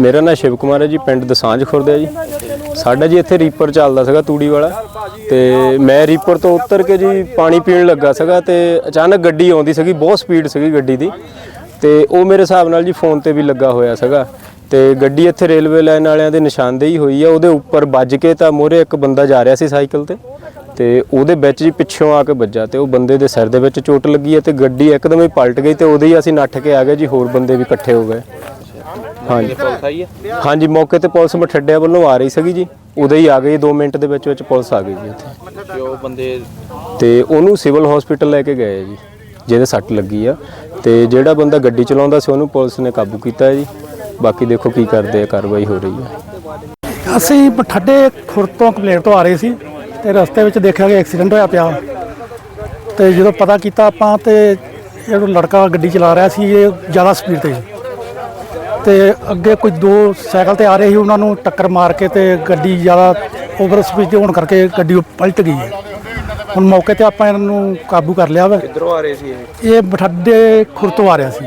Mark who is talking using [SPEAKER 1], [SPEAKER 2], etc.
[SPEAKER 1] ਮੇਰਾ ਨਾਮ ਸ਼ਿਵ ਕੁਮਾਰ ਹੈ ਜੀ, ਪਿੰਡ ਦਸਾਂਝ ਖੁਰਦ ਹੈ ਜੀ। ਸਾਡਾ ਜੀ ਇੱਥੇ ਰੀਪਰ ਚੱਲਦਾ ਸੀਗਾ ਤੂੜੀ ਵਾਲਾ। ਤੇ ਮੈਂ ਰੀਪਰ ਤੋਂ ਉਤਰ ਕੇ ਜੀ ਪਾਣੀ ਪੀਣ ਲੱਗਾ ਸੀਗਾ ਤੇ ਅਚਾਨਕ ਗੱਡੀ ਆਉਂਦੀ ਸੀਗੀ, ਬਹੁਤ ਸਪੀਡ ਸੀਗੀ ਗੱਡੀ ਦੀ। ਤੇ ਉਹ ਮੇਰੇ ਹਿਸਾਬ ਨਾਲ ਜੀ ਫੋਨ ਤੇ ਵੀ ਲੱਗਾ ਹੋਇਆ ਸੀਗਾ। ਤੇ ਗੱਡੀ ਇੱਥੇ ਰੇਲਵੇ ਲਾਈਨ ਵਾਲਿਆਂ ਦੇ ਨਿਸ਼ਾਨਦੇਹੀ ਹੋਈ ਆ, ਉਹਦੇ ਉੱਪਰ ਵੱਜ ਕੇ ਤਾਂ ਮੋਰੇ ਇੱਕ ਬੰਦਾ ਜਾ ਰਿਹਾ ਸੀ ਸਾਈਕਲ ਤੇ। ਤੇ ਉਹਦੇ ਵਿੱਚ ਜੀ ਪਿੱਛੋਂ ਆ ਕੇ ਵੱਜਾ ਤੇ ਉਹ ਬੰਦੇ ਦੇ ਸਿਰ ਦੇ ਵਿੱਚ ਚੋਟ ਲੱਗੀ ਹੈ ਤੇ ਗੱਡੀ ਇੱਕਦਮ ਹੀ ਪਲਟ ਗਈ ਤੇ ਉਹਦੇ ਹੀ ਅਸੀਂ ਨੱਠ ਕੇ ਆ ਗਏ ਜੀ, ਹੋਰ ਬੰਦੇ ਵੀ ਇਕੱਠੇ ਹੋ ਗਏ। ਹਾਂਜੀ।
[SPEAKER 2] ਪੁਲਿਸ ਆਈ ਹੈ
[SPEAKER 1] ਹਾਂਜੀ ਮੌਕੇ ਤੇ ਪੁਲਿਸ ਮਠੱਡਿਆਂ ਵੱਲੋਂ ਆ ਰਹੀ ਸੀਗੀ ਜੀ। ਉਦੋਂ ਹੀ ਆ ਗਈ 2 ਮਿੰਟ ਦੇ ਵਿੱਚ ਵਿੱਚ ਪੁਲਿਸ ਆ ਗਈ ਜੀ ਇੱਥੇ
[SPEAKER 2] ਕਿ ਉਹ ਬੰਦੇ
[SPEAKER 1] ਤੇ ਉਹਨੂੰ ਸਿਵਲ ਹਸਪੀਟਲ ਲੈ ਕੇ ਗਏ ਜੀ ਜਿਹਦੇ ਸੱਟ ਲੱਗੀ ਆ। ਤੇ ਜਿਹੜਾ ਬੰਦਾ ਗੱਡੀ ਚਲਾਉਂਦਾ ਸੀ ਉਹਨੂੰ ਪੁਲਿਸ ਨੇ ਕਾਬੂ ਕੀਤਾ ਹੈ ਜੀ। ਬਾਕੀ ਦੇਖੋ ਕੀ ਕਰਦੇ ਆ ਕਾਰਵਾਈ ਹੋ ਰਹੀ ਹੈ
[SPEAKER 3] ਅਸੀਂ ਬਠੱਡੇ ਖੁਰਦ ਤੋਂ ਕੰਪਲੇਂਟ ਤੋਂ ਆ ਰਹੇ ਸੀ ਤੇ ਰਸਤੇ ਵਿੱਚ ਦੇਖਿਆ ਕਿ ਐਕਸੀਡੈਂਟ ਹੋਇਆ ਪਿਆ। ਤੇ ਜਦੋਂ ਪਤਾ ਕੀਤਾ ਆਪਾਂ ਤੇ ਜਿਹੜਾ ਲੜਕਾ ਗੱਡੀ ਚਲਾ ਰਿਹਾ ਸੀ ਇਹ ਜ਼ਿਆਦਾ ਸਪੀਡ ਤੇ ਸੀ। ਤੇ ਅੱਗੇ ਕੁਝ ਦੋ ਸਾਈਕਲ ਤੇ ਆ ਰਹੇ ਸੀ ਉਹਨਾਂ ਨੂੰ ਟੱਕਰ ਮਾਰ ਕੇ ਤੇ ਗੱਡੀ ਜ਼ਿਆਦਾ ਓਵਰ ਸਪੀਡ ਹੋਣ ਕਰਕੇ ਗੱਡੀ ਪਲਟ ਗਈ ਹੈ। ਹੁਣ ਮੌਕੇ ਤੇ ਆਪਾਂ ਇਹਨਾਂ ਨੂੰ ਕਾਬੂ ਕਰ ਲਿਆ ਵਾ।
[SPEAKER 2] ਕਿੱਧਰੋਂ ਆ ਰਹੇ ਸੀ ਇਹ?
[SPEAKER 3] ਇਹ ਬਠੱਡੇ ਖੁਰਦ ਤੋਂ ਆ ਰਿਹਾ ਸੀ।